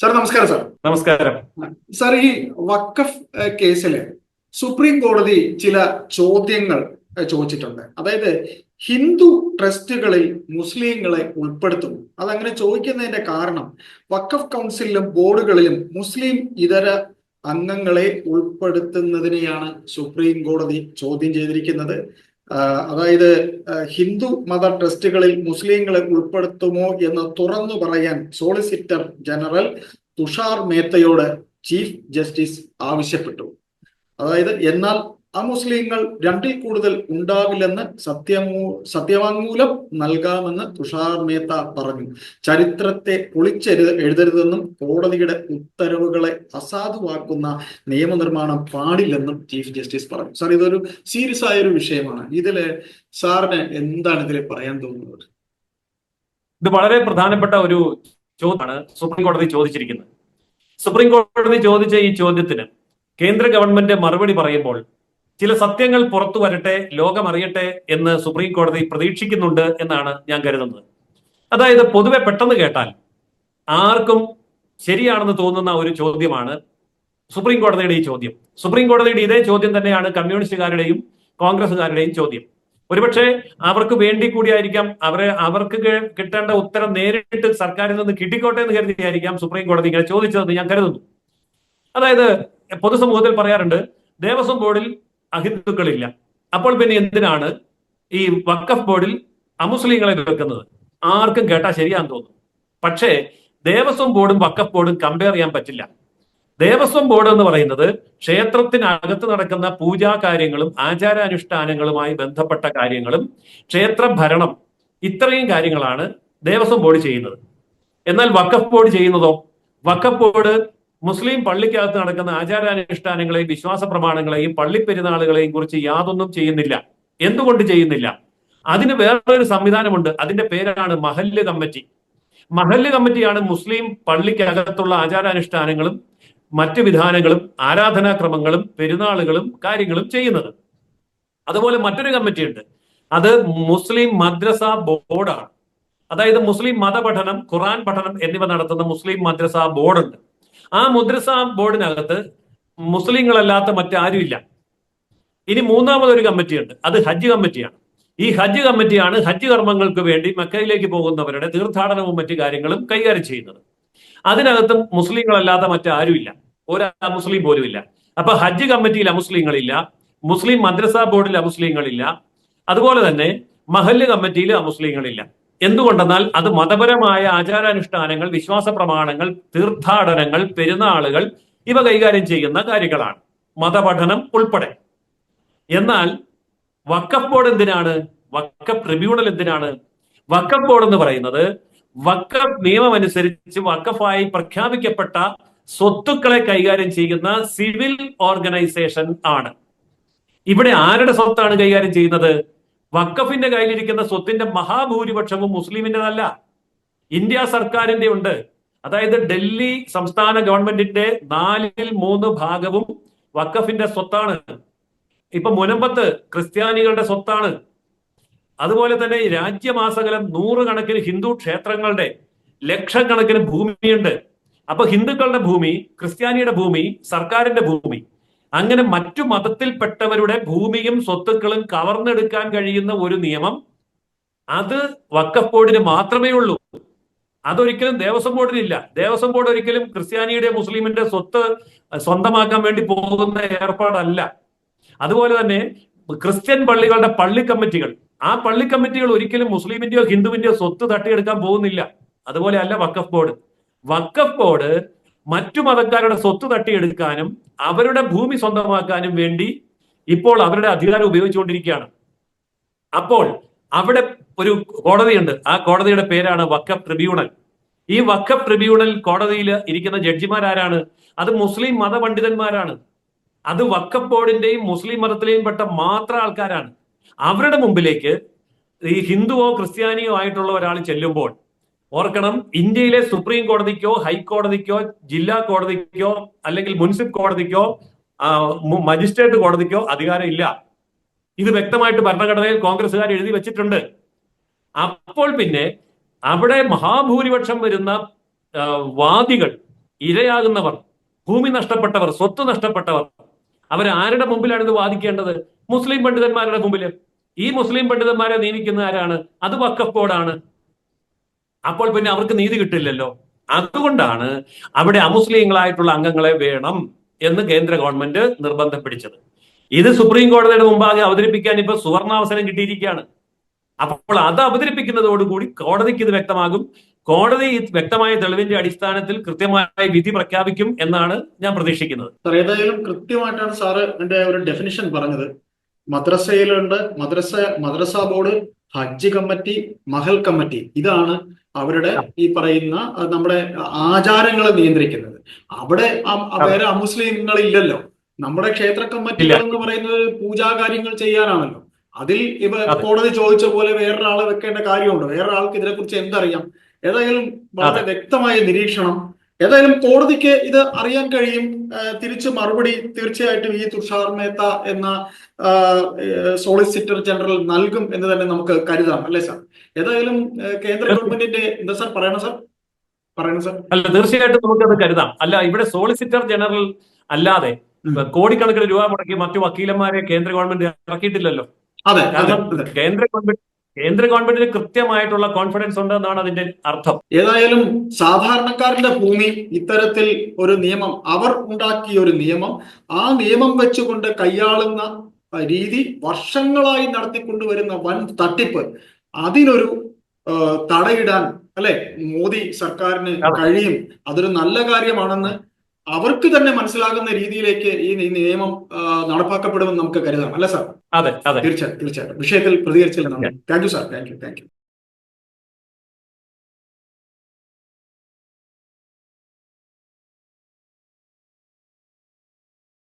Sir നമസ്കാരം sir. നമസ്കാരം. Sir ഈ വക്കഫ് കേസിൽ കേസിൽ സുപ്രീം കോടതി ചില ചോദ്യങ്ങൾ ചോദിച്ചിട്ടുണ്ട്. അതായത് ഹിന്ദു ട്രസ്റ്റുകളിൽ മുസ്ലിങ്ങളെ ഉൾപ്പെടുത്തുന്നു. അതങ്ങനെ ചോദിക്കുന്നതിന്റെ കാരണം വക്കഫ് കൗൺസിലിലും ബോർഡുകളിലും മുസ്ലിം ഇതര അംഗങ്ങളെ ഉൾപ്പെടുത്തുന്നതിനെയാണ് സുപ്രീം കോടതി ചോദ്യം ചെയ്തിരിക്കുന്നത്. അതായത് ഹിന്ദു മത ട്രസ്റ്റുകളിൽ മുസ്ലിങ്ങളെ ഉൾപ്പെടുത്തുമോ എന്ന് തുറന്നു പറയാൻ സോളിസിറ്റർ ജനറൽ തുഷാർ മേത്തയോട് ചീഫ് ജസ്റ്റിസ് ആവശ്യപ്പെട്ടു. അതായത് എന്നാൽ അമുസ്ലിങ്ങൾ രണ്ടിൽ കൂടുതൽ ഉണ്ടാവില്ലെന്ന് സത്യമൂ സത്യവാങ്മൂലം നൽകാമെന്ന് തുഷാർ മേത്ത പറഞ്ഞു. ചരിത്രത്തെ പൊളിച്ചെഴു എഴുതരുതെന്നും കോടതിയുടെ ഉത്തരവുകളെ അസാധുവാക്കുന്ന നിയമനിർമ്മാണം പാടില്ലെന്നും ചീഫ് ജസ്റ്റിസ് പറഞ്ഞു. സാർ ഇതൊരു സീരിയസ് ആയ ഒരു വിഷയമാണ്. ഇതിൽ സാറിന് എന്താണ് ഇതിൽ പറയാൻ തോന്നുന്നത്? ഇത് വളരെ പ്രധാനപ്പെട്ട ഒരു ചോദ്യമാണ് സുപ്രീം കോടതി ചോദിച്ചിരിക്കുന്നത്. സുപ്രീം കോടതി ചോദിച്ച ഈ ചോദ്യത്തിന് കേന്ദ്ര ഗവൺമെന്റ് മറുപടി പറയുമ്പോൾ ചില സത്യങ്ങൾ പുറത്തു വരട്ടെ ലോകമറിയട്ടെ എന്ന് സുപ്രീം കോടതി പ്രതീക്ഷിക്കുന്നുണ്ട് എന്നാണ് ഞാൻ കരുതുന്നത്. അതായത് പൊതുവെ പെട്ടെന്ന് കേട്ടാൽ ആർക്കും ശരിയാണെന്ന് തോന്നുന്ന ഒരു ചോദ്യമാണ് സുപ്രീം കോടതിയുടെ ഈ ചോദ്യം. സുപ്രീം കോടതിയുടെ ഇതേ ചോദ്യം തന്നെയാണ് കമ്മ്യൂണിസ്റ്റുകാരുടെയും കോൺഗ്രസ്സുകാരുടെയും ചോദ്യം. ഒരുപക്ഷെ അവർക്ക് വേണ്ടി കൂടിയായിരിക്കാം അവരെ അവർക്ക് കിട്ടേണ്ട ഉത്തരം നേരിട്ട് സർക്കാരിൽ നിന്ന് കിട്ടിക്കോട്ടെ എന്ന് കരുതിയായിരിക്കാം സുപ്രീം കോടതി ഇങ്ങനെ ചോദിച്ചതെന്ന് ഞാൻ കരുതുന്നു. അതായത് പൊതുസമൂഹത്തിൽ പറയാറുണ്ട് ദേവസ്വം ബോർഡിൽ അഹിന്ദുക്കളില്ല. അപ്പോൾ പിന്നെ എന്തിനാണ് ഈ വക്കഫ് ബോർഡിൽ അമുസ്ലിങ്ങളെ വെക്കുന്നത്? ആർക്കും കേട്ടാ ശരിയാന്ന് തോന്നുന്നു പക്ഷേ ദേവസ്വം ബോർഡും വക്കഫ് ബോർഡും കമ്പയർ ചെയ്യാൻ പറ്റില്ല. ദേവസ്വം ബോർഡ് എന്ന് പറയുന്നത് ക്ഷേത്രത്തിനകത്ത് നടക്കുന്ന പൂജാ കാര്യങ്ങളും ആചാരാനുഷ്ഠാനങ്ങളുമായി ബന്ധപ്പെട്ട കാര്യങ്ങളും ക്ഷേത്ര ഭരണം ഇത്രയും കാര്യങ്ങളാണ് ദേവസ്വം ബോർഡ് ചെയ്യുന്നത്. എന്നാൽ വക്കഫ് ബോർഡ് ചെയ്യുന്നതോ? വക്കഫ് ബോർഡ് മുസ്ലിം പള്ളിക്കകത്ത് നടക്കുന്ന ആചാരാനുഷ്ഠാനങ്ങളെയും വിശ്വാസ പ്രമാണങ്ങളെയും പള്ളിപ്പെരുന്നാളുകളെയും കുറിച്ച് യാതൊന്നും ചെയ്യുന്നില്ല. എന്തുകൊണ്ട് ചെയ്യുന്നില്ല? അതിന് വേറൊരു സംവിധാനമുണ്ട്. അതിന്റെ പേരാണ് മഹല്ല് കമ്മിറ്റി. മഹല്ല് കമ്മിറ്റിയാണ് മുസ്ലിം പള്ളിക്കകത്തുള്ള ആചാരാനുഷ്ഠാനങ്ങളും മറ്റ് വിധാനങ്ങളും ആരാധനാക്രമങ്ങളും പെരുന്നാളുകളും കാര്യങ്ങളും ചെയ്യുന്നത്. അതുപോലെ മറ്റൊരു കമ്മിറ്റിയുണ്ട്. അത് മുസ്ലിം മദ്രസ ബോർഡാണ്. അതായത് മുസ്ലിം മതപഠനം ഖുറാൻ പഠനം എന്നിവ നടത്തുന്ന മുസ്ലിം മദ്രസ ബോർഡുണ്ട്. ആ മുദ്രസ ബോർഡിനകത്ത് മുസ്ലിങ്ങളല്ലാത്ത മറ്റാരുമില്ല. ഇനി മൂന്നാമതൊരു കമ്മിറ്റിയുണ്ട്. അത് ഹജ്ജ് കമ്മിറ്റിയാണ്. ഈ ഹജ്ജ് കമ്മിറ്റിയാണ് ഹജ്ജ് കർമ്മങ്ങൾക്ക് വേണ്ടി മക്കയിലേക്ക് പോകുന്നവരുടെ തീർത്ഥാടനവും മറ്റു കാര്യങ്ങളും കൈകാര്യം ചെയ്യുന്നത്. അതിനകത്തും മുസ്ലിങ്ങളല്ലാത്ത മറ്റാരുമില്ല. ഒരു മുസ്ലിം പോലും ഇല്ല അപ്പൊ ഹജ്ജ് കമ്മിറ്റിയിൽ അമുസ്ലിങ്ങളില്ല മുസ്ലിം മദ്രസ ബോർഡിൽ അമുസ്ലിങ്ങളില്ല അതുപോലെ തന്നെ മഹല്ല് കമ്മിറ്റിയിൽ അമുസ്ലിങ്ങളില്ല. എന്തുകൊണ്ടെന്നാൽ അത് മതപരമായ ആചാരാനുഷ്ഠാനങ്ങൾ വിശ്വാസ പ്രമാണങ്ങൾ തീർത്ഥാടനങ്ങൾ പെരുന്നാളുകൾ ഇവ കൈകാര്യം ചെയ്യുന്ന കാര്യങ്ങളാണ്. മതപഠനം ഉൾപ്പെടെ. എന്നാൽ വക്കഫ് ബോർഡ് എന്തിനാണ്? വക്കഫ് ട്രിബ്യൂണൽ എന്തിനാണ്? വക്കഫ് ബോർഡ് എന്ന് പറയുന്നത് വക്കഫ് നിയമം അനുസരിച്ച് വക്കഫായി പ്രഖ്യാപിക്കപ്പെട്ട സ്വത്തുക്കളെ കൈകാര്യം ചെയ്യുന്ന സിവിൽ ഓർഗനൈസേഷൻ ആണ്. ഇവിടെ ആരുടെ സ്വത്താണ് കൈകാര്യം ചെയ്യുന്നത്? വക്കഫിന്റെ കയ്യിലിരിക്കുന്ന സ്വത്തിന്റെ മഹാഭൂരിപക്ഷവും മുസ്ലിമിന്റെതല്ല ഇന്ത്യ സർക്കാരിന്റെ ഉണ്ട്. അതായത് ഡൽഹി സംസ്ഥാന ഗവൺമെന്റിന്റെ നാലിൽ മൂന്ന് ഭാഗവും വക്കഫിന്റെ സ്വത്താണ്. ഇപ്പൊ മുനമ്പത്ത് ക്രിസ്ത്യാനികളുടെ സ്വത്താണ്. അതുപോലെ തന്നെ രാജ്യമാസകലം നൂറുകണക്കിന് ഹിന്ദു ക്ഷേത്രങ്ങളുടെ ലക്ഷക്കണക്കിന് ഭൂമിയുണ്ട്. അപ്പൊ ഹിന്ദുക്കളുടെ ഭൂമി ക്രിസ്ത്യാനിയുടെ ഭൂമി സർക്കാരിന്റെ ഭൂമി അങ്ങനെ മറ്റു മതത്തിൽപ്പെട്ടവരുടെ ഭൂമിയും സ്വത്തുക്കളും കവർന്നെടുക്കാൻ കഴിയുന്ന ഒരു നിയമം അത് വക്കഫ് ബോർഡിന് മാത്രമേ ഉള്ളൂ. അതൊരിക്കലും ദേവസ്വം ബോർഡിനില്ല. ദേവസ്വം ബോർഡ് ഒരിക്കലും ക്രിസ്ത്യാനിയുടെ മുസ്ലിമിന്റെ സ്വത്ത് സ്വന്തമാക്കാൻ വേണ്ടി പോകുന്ന ഏർപ്പാടല്ല. അതുപോലെ തന്നെ ക്രിസ്ത്യൻ പള്ളികളുടെ പള്ളി കമ്മിറ്റികൾ ആ പള്ളി കമ്മിറ്റികൾ ഒരിക്കലും മുസ്ലിമിന്റെയോ ഹിന്ദുവിന്റെയോ സ്വത്ത് തട്ടിയെടുക്കാൻ പോകുന്നില്ല. അതുപോലെ അല്ല വക്കഫ് ബോർഡ്. വക്കഫ് ബോർഡ് മറ്റു മതക്കാരുടെ സ്വത്ത് തട്ടിയെടുക്കാനും അവരുടെ ഭൂമി സ്വന്തമാക്കാനും വേണ്ടി ഇപ്പോൾ അവരുടെ അധികാരം ഉപയോഗിച്ചുകൊണ്ടിരിക്കുകയാണ്. അപ്പോൾ അവിടെ ഒരു കോടതിയുണ്ട്. ആ കോടതിയുടെ പേരാണ് വക്കഫ് ട്രിബ്യൂണൽ. ഈ വക്കഫ് ട്രിബ്യൂണൽ കോടതിയിൽ ഇരിക്കുന്ന ജഡ്ജിമാരാരാണ്? അത് മുസ്ലിം മതപണ്ഡിതന്മാരാണ്. അത് വക്കഫ് ബോർഡിന്റെയും മുസ്ലിം മതത്തിലെയും പെട്ട മാത്രം ആൾക്കാരാണ്. അവരുടെ മുമ്പിലേക്ക് ഈ ഹിന്ദുവോ ക്രിസ്ത്യാനിയോ ആയിട്ടുള്ള ഒരാൾ ചെല്ലുമ്പോൾ ഓർക്കണം ഇന്ത്യയിലെ സുപ്രീം കോടതിക്കോ ഹൈക്കോടതിക്കോ ജില്ലാ കോടതിക്കോ അല്ലെങ്കിൽ മുനിസിപ്പൽ കോടതിക്കോ മജിസ്ട്രേറ്റ് കോടതിക്കോ അധികാരം ഇല്ല ഇത് വ്യക്തമായിട്ട് ഭരണഘടനയിൽ കോൺഗ്രസ്സുകാർ എഴുതി വെച്ചിട്ടുണ്ട്. അപ്പോൾ പിന്നെ അവിടെ മഹാഭൂരിപക്ഷം വരുന്ന വാദികൾ ഇരയാകുന്നവർ ഭൂമി നഷ്ടപ്പെട്ടവർ സ്വത്ത് നഷ്ടപ്പെട്ടവർ അവർ ആരുടെ മുമ്പിലാണ് ഇത് വാദിക്കേണ്ടത്? മുസ്ലിം പണ്ഡിതന്മാരുടെ മുമ്പിൽ ഈ മുസ്ലിം പണ്ഡിതന്മാരെ നിയമിക്കുന്ന ആരാണ്? അത് വക്കഫ് ബോർഡാണ്. അപ്പോൾ പിന്നെ അവർക്ക് നീതി കിട്ടില്ലല്ലോ. അതുകൊണ്ടാണ് അവിടെ അമുസ്ലിങ്ങളായിട്ടുള്ള അംഗങ്ങളെ വേണം എന്ന് കേന്ദ്ര ഗവൺമെന്റ് നിർബന്ധം പിടിച്ചത്. ഇത് സുപ്രീം കോടതിയുടെ മുമ്പാകെ അവതരിപ്പിക്കാൻ ഇപ്പൊ സുവർണാവസരം കിട്ടിയിരിക്കുകയാണ്. അപ്പോൾ അത് അവതരിപ്പിക്കുന്നതോടുകൂടി കോടതിക്ക് ഇത് വ്യക്തമാകും. കോടതി വ്യക്തമായ തെളിവിന്റെ അടിസ്ഥാനത്തിൽ കൃത്യമായ വിധി പ്രഖ്യാപിക്കും എന്നാണ് ഞാൻ പ്രതീക്ഷിക്കുന്നത്. ഏതായാലും കൃത്യമായിട്ടാണ് സാറ് എന്റെ ഒരു ഡെഫിനിഷൻ പറഞ്ഞത്. മദ്രസയിലുണ്ട്. മദ്രസ മദ്രസ ബോർഡ് ഹജ്ജ് കമ്മിറ്റി മഹൽ കമ്മിറ്റി. ഇതാണ് അവരുടെ ഈ പറയുന്ന നമ്മുടെ ആചാരങ്ങളെ നിയന്ത്രിക്കുന്നത്. അവിടെ വേറെ അമുസ്ലിങ്ങൾ ഇല്ലല്ലോ. നമ്മുടെ ക്ഷേത്ര കമ്മിറ്റികൾ എന്ന് പറയുന്നത് പൂജാ കാര്യങ്ങൾ ചെയ്യാനാണല്ലോ. അതിൽ ഇവ. കോടതി ചോദിച്ച പോലെ വേറൊരാളെ വെക്കേണ്ട കാര്യമുണ്ട്? വേറൊരാൾക്ക് ഇതിനെക്കുറിച്ച് എന്തറിയാം? ഏതായാലും വളരെ വ്യക്തമായ നിരീക്ഷണം. ഏതായാലും കോടതിക്ക് ഇത് അറിയാൻ കഴിയും. തിരിച്ചു തിരിച്ച് മറുപടി തീർച്ചയായിട്ടും ഈ തുഷാർ മേത്ത എന്ന സോളിസിറ്റർ ജനറൽ നൽകും എന്ന് തന്നെ നമുക്ക് കരുതാം. അല്ലേ സാർ? ഏതായാലും കേന്ദ്ര ഗവൺമെന്റിന്റെ എന്താ സാർ പറയണം സാർ? പറയണം സാർ. അല്ല തീർച്ചയായിട്ടും നമുക്കത് കരുതാം. അല്ല ഇവിടെ സോളിസിറ്റർ ജനറൽ അല്ലാതെ. കോടിക്കണക്കിന് രൂപ മുടക്കി മറ്റു വക്കീലന്മാരെ കേന്ദ്ര ഗവൺമെന്റ് ഇറക്കിയിട്ടില്ലല്ലോ. കേന്ദ്ര ഗവൺമെന്റ് കേന്ദ്ര ഗവൺമെന്റിന് കൃത്യമായിട്ടുള്ള കോൺഫിഡൻസ് ഉണ്ട് എന്നാണ് അതിന്റെ അർത്ഥം. ഏതായാലും സാധാരണക്കാരന്റെ ഭൂമി ഇത്തരത്തിൽ ഒരു നിയമം അവർ ഉണ്ടാക്കിയ ഒരു നിയമം ആ നിയമം വെച്ചുകൊണ്ട് കൈയാളുന്ന രീതി വർഷങ്ങളായി നടത്തിക്കൊണ്ടുവരുന്ന വൻ തട്ടിപ്പ് അതിനൊരു തടയിടാൻ അല്ലെ? മോദി സർക്കാരിന്. കഴിയും. അതൊരു നല്ല കാര്യമാണെന്ന് അവർക്ക് തന്നെ മനസ്സിലാകുന്ന രീതിയിലേക്ക് ഈ നിയമം നടപ്പാക്കപ്പെടുമെന്ന് നമുക്ക് കരുതാം. അല്ലെ സാർ? അതെ അതെ. തീർച്ചയായിട്ടും തീർച്ചയായിട്ടും. വിഷയത്തിൽ പ്രതികരിച്ചില്ല thank you sir thank you thank you